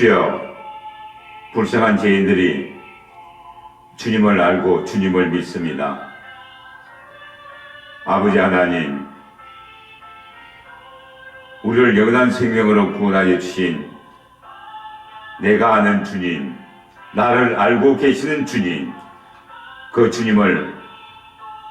주여 불쌍한 죄인들이 주님을 알고 주님을 믿습니다. 아버지 하나님, 우리를 영원한 생명으로 구원하여 주신 내가 아는 주님, 나를 알고 계시는 주님, 그 주님을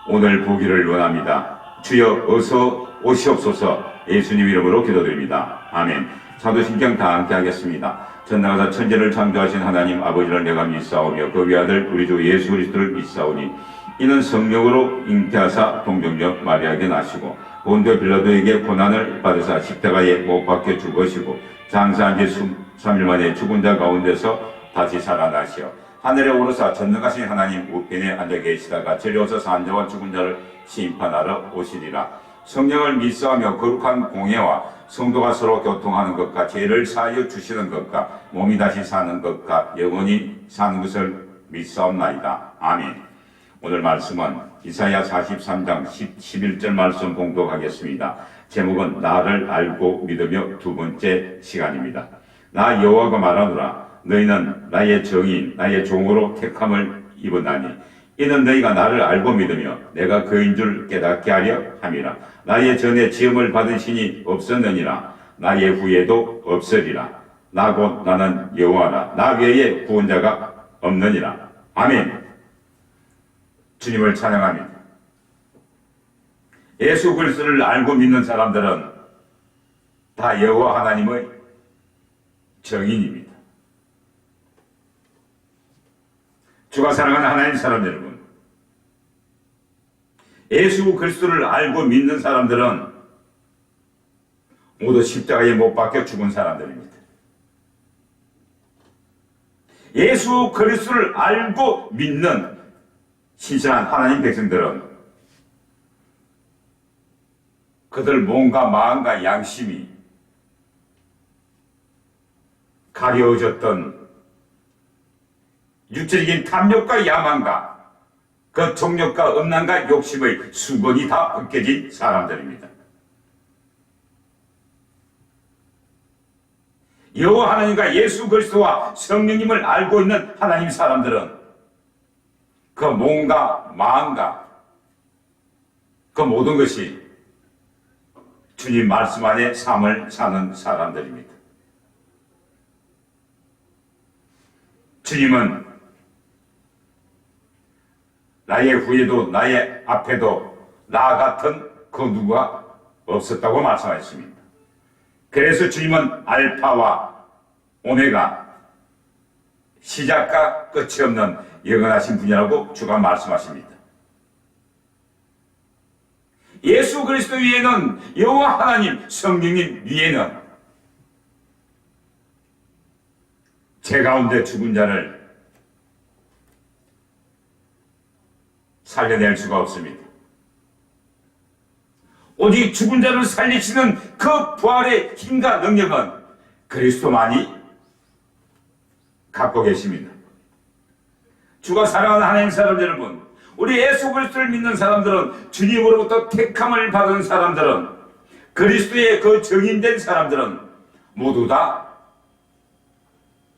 오늘 보기를 원합니다. 주여 어서 오시옵소서 예수님 이름으로 기도드립니다. 아멘. 사도신경 다 함께 하겠습니다. 전나가사 천지를 창조하신 하나님 아버지를 내가 믿사오며 그 위아들 우리 주 예수 그리스도를 믿사오니 이는 성령으로 잉태하사 동정녀 마리아에게 나시고 본도 빌라도에게 고난을 받으사 십자가에 못 박혀 죽으시고 장사한 지 3일 만에 죽은 자 가운데서 다시 살아나시어 하늘에 오르사 전능하신 하나님 우편에 앉아 계시다가 저리오서 산자와 죽은 자를 심판하러 오시리라 성령을 믿사하며 거룩한 공예와 성도가 서로 교통하는 것과 죄를 사하여 주시는 것과 몸이 다시 사는 것과 영원히 사는 것을 믿사옵나이다. 아멘. 오늘 말씀은 이사야 43장 10, 11절 말씀 봉독하겠습니다. 제목은 나를 알고 믿으며 두 번째 시간입니다. 나 여호와가 말하노라 너희는 나의 정인 나의 종으로 택함을 입었나니 이는 너희가 나를 알고 믿으며 내가 그인 줄 깨닫게 하려 함이라. 나의 전에 지음을 받은 신이 없었느니라. 나의 후에도 없으리라. 나곧 나는 여호와라. 나 외에 구원자가 없느니라. 아멘. 주님을 찬양합니다 예수 그리스도를 알고 믿는 사람들은 다 여호와 하나님의 정인입니다. 주가 사랑하는 하나님 사람 여러분, 예수 그리스도를 알고 믿는 사람들은 모두 십자가에 못 박혀 죽은 사람들입니다. 예수 그리스도를 알고 믿는 신실한 하나님 백성들은 그들 몸과 마음과 양심이 가려워졌던 육체적인 탐욕과 야망과 그 정욕과 음란과 욕심의 수건이 다 벗겨진 사람들입니다. 여호와 하나님과 예수 그리스도와 성령님을 알고 있는 하나님 사람들은 그 몸과 마음과 그 모든 것이 주님 말씀 안에 삶을 사는 사람들입니다. 주님은 나의 후에도 나의 앞에도 나 같은 그 누가 없었다고 말씀하셨습니다. 그래서 주님은 알파와 오메가 시작과 끝이 없는 영원하신 분이라고 주가 말씀하십니다. 예수 그리스도 위에는 여호와 하나님 성령님 위에는 제 가운데 죽은 자를 살려낼 수가 없습니다. 오직 죽은 자를 살리시는 그 부활의 힘과 능력은 그리스도만이 갖고 계십니다. 주가 사랑하는 하나님 사람 여러분, 우리 예수 그리스도를 믿는 사람들은 주님으로부터 택함을 받은 사람들은 그리스도의 그 정인된 사람들은 모두 다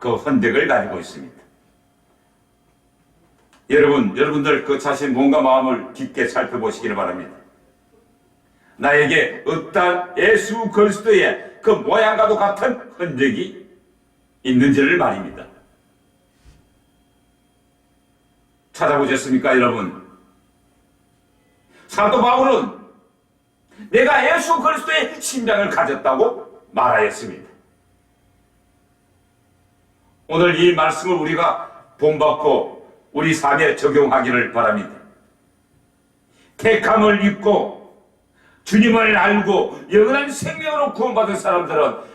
그 헌백을 가지고 있습니다. 여러분, 여러분들 그 자신 몸과 마음을 깊게 살펴보시기를 바랍니다. 나에게 어떠한 예수 그리스도의 그 모양과도 같은 흔적이 있는지를 말입니다. 찾아보셨습니까, 여러분? 사도 바울은 내가 예수 그리스도의 심장을 가졌다고 말하였습니다. 오늘 이 말씀을 우리가 본받고 우리 삶에 적용하기를 바랍니다. 택함을 입고 주님을 알고 영원한 생명으로 구원받은 사람들은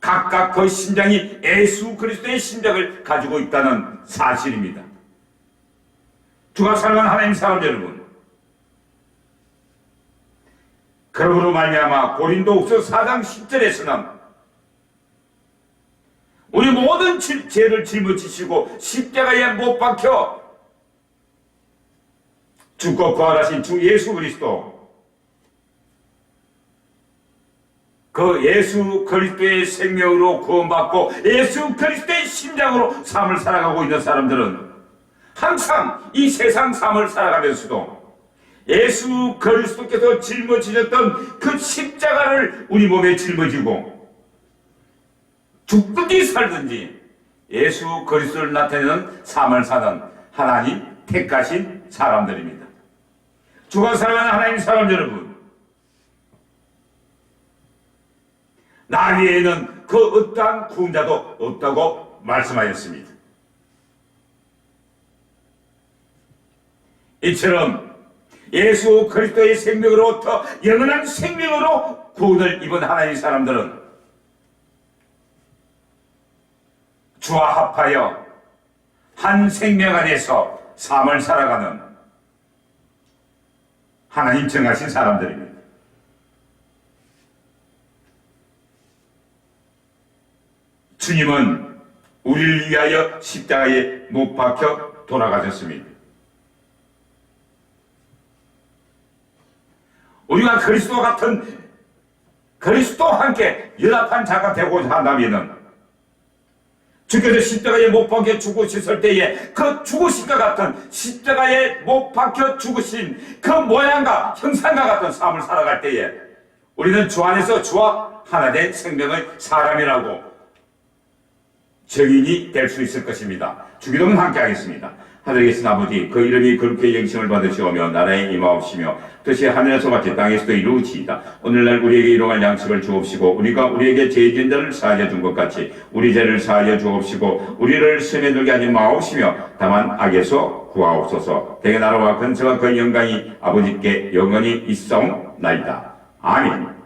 각각 그 심장이 예수 그리스도의 심장을 가지고 있다는 사실입니다. 주가 사랑하는 하나님 사람 여러분, 그러므로 말미암아 고린도후서 4장 10절에서는 우리 모든 죄를 짊어지시고 십자가에 못 박혀 죽고 부활하신 주 예수 그리스도. 그그 예수 그리스도의 생명으로 구원받고 예수 그리스도의 심장으로 삶을 살아가고 있는 사람들은 항상 이 세상 삶을 살아가면서도 예수 그리스도께서 짊어지셨던 그 십자가를 우리 몸에 짊어지고 죽든지 살든지 예수 그리스도를 나타내는 삶을 사는 하나님 택하신 사람들입니다. 주가 사랑하는 하나님 사람 여러분, 나 외에는 그 어떠한 구원자도 없다고 말씀하였습니다. 이처럼 예수 그리스도의 생명으로부터 영원한 생명으로 구원을 입은 하나님 사람들은 주와 합하여 한 생명 안에서 삶을 살아가는 하나님 정하신 사람들입니다. 주님은 우리를 위하여 십자가에 못 박혀 돌아가셨습니다. 우리가 그리스도 같은 그리스도와 함께 연합한 자가 되고자 한다면은 주께서 십자가에 못 박혀 죽으셨을 때에 그 죽으신과 같은 십자가에 못 박혀 죽으신 그 모양과 형상과 같은 삶을 살아갈 때에 우리는 주 안에서 주와 하나 된 생명의 사람이라고 증인이 될 수 있을 것입니다. 주기도는 함께 하겠습니다. 하늘에 계신 아버지 그 이름이 그렇게 영심을 받으시오며 나라에 임하옵시며 뜻이 하늘에서 같이 땅에서도 이루어지이다. 오늘날 우리에게 일용할 양식을 주옵시고 우리가 우리에게 죄진 자를 사하여 준 것 같이 우리 죄를 사하여 주옵시고 우리를 시험에 들게 하지 마옵시며 다만 악에서 구하옵소서 대개 나라와 근처와 그 영광이 아버지께 영원히 있사옵나이다. 아멘